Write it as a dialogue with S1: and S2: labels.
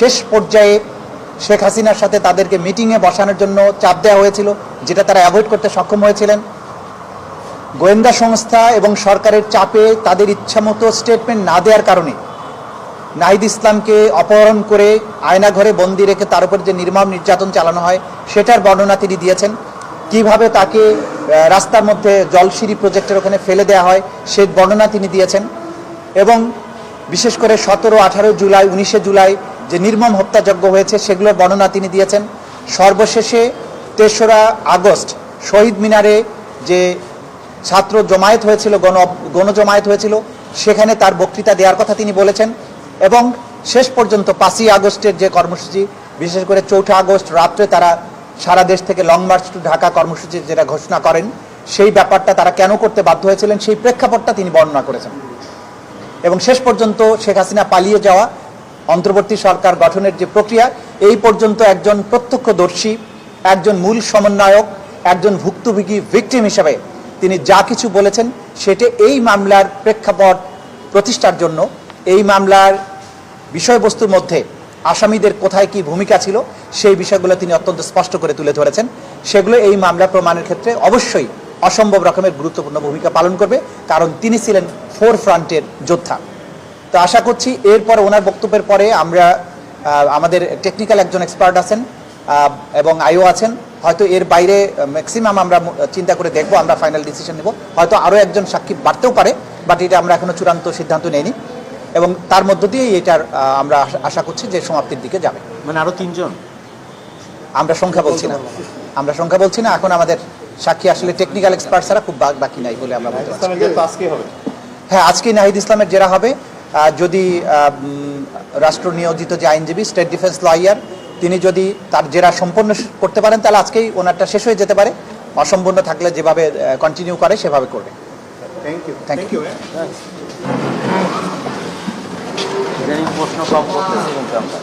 S1: শেষ পর্যায়ে শেখ হাসিনার সাথে তাদেরকে মিটিংয়ে বসানোর জন্য চাপ দেওয়া হয়েছিল, যেটা তারা অ্যাভয়েড করতে সক্ষম হয়েছিলেন। গোয়েন্দা সংস্থা এবং সরকারের চাপে তাদের ইচ্ছামতো স্টেটমেন্ট না দেওয়ার কারণে নাহিদ ইসলামকে অপহরণ করে আয়নাঘরে বন্দি রেখে তার উপর যে নির্মম নির্যাতন চালানো হয়, সেটার বর্ণনা তিনি দিয়েছেন। কীভাবে তাকে রাস্তার মধ্যে জলসিঁড়ি প্রজেক্টের ওখানে ফেলে দেওয়া হয়, সে বর্ণনা তিনি দিয়েছেন। এবং বিশেষ করে সতেরো আঠারো জুলাই, উনিশে জুলাই যে নির্মম হত্যাযজ্ঞ হয়েছে, সেগুলোর বর্ণনা তিনি দিয়েছেন। সর্বশেষে তেসরা আগস্ট, শহীদ মিনারে যে ছাত্র জমায়েত হয়েছিল, গণ গণজমায়েত হয়েছিল, সেখানে তার বক্তৃতা দেওয়ার কথা তিনি বলেছেন এবং শেষ পর্যন্ত পাঁচই আগস্টের যে কর্মসূচি, বিশেষ করে চৌঠা আগস্ট রাত্রে তারা সারা দেশ থেকে লং মার্চ টু ঢাকা কর্মসূচি যেটা ঘোষণা করেন, সেই ব্যাপারটা তারা কেন করতে বাধ্য হয়েছিলেন সেই প্রেক্ষাপটটা তিনি বর্ণনা করেছেন। এবং শেষ পর্যন্ত শেখ হাসিনা পালিয়ে যাওয়া অন্তর্বর্তী সরকার গঠনের যে প্রক্রিয়া, এই পর্যন্ত একজন প্রত্যক্ষদর্শী, একজন মূল সমন্বয়ক, একজন ভুক্তভোগী ভিকটিম হিসাবে তিনি যা কিছু বলেছেন, সেটা এই মামলার প্রেক্ষাপট প্রতিষ্ঠার জন্য, এই মামলার বিষয়বস্তুর মধ্যে আসামিদের কোথায় কি ভূমিকা ছিল, সেই বিষয়গুলো তিনি অত্যন্ত স্পষ্ট করে তুলে ধরেছেন। সেগুলো এই মামলা প্রমাণের ক্ষেত্রে অবশ্যই অসম্ভব রকমের গুরুত্বপূর্ণ ভূমিকা পালন করবে, কারণ তিনি ছিলেন ফোর ফ্রন্টের যোদ্ধা। তো আশা করছি এরপর ওনার বক্তব্যের পরে আমরা আমাদের টেকনিক্যাল একজন এক্সপার্ট আছেন এবং আইও আছেন। হয়তো এর বাইরে ম্যাক্সিমাম আমরা চিন্তা করে দেখব আমরা ফাইনাল ডিসিশন নেব। হয়তো আরও একজন সাক্ষী বাড়তেও পারে বাট এটা আমরা এখনও চূড়ান্ত সিদ্ধান্ত নেইনি। এবং তার মধ্য দিয়েই এটার আমরা আশা- করছি যে সমাপ্তির দিকে যাবে।
S2: মানে আরও তিনজন?
S1: আমরা সংখ্যা বলছি না। আমরা সংখ্যা বলছি না এখন আমাদের সাক্ষী আসলে টেকনিক্যাল এক্সপার্ট ছাড়া খুব বাকি নাই বলে আমরা বলতে পারছি। হ্যাঁ আজকে নাহিদ ইসলামের জেরা হবে। যদি রাষ্ট্র নিয়োজিত যে আইনজীবী স্টেট ডিফেন্স লয়ার তিনি যদি তার জেরা সম্পন্ন করতে পারেন তাহলে আজকেই ওনারটা শেষ হয়ে যেতে পারে। অসম্পূর্ণ থাকলে যেভাবে কন্টিনিউ করে সেভাবে করবে।
S2: থ্যাংক ইউ
S1: থ্যাংক ইউ
S2: প্রশ্ন কম করতেছি কিন্তু আমরা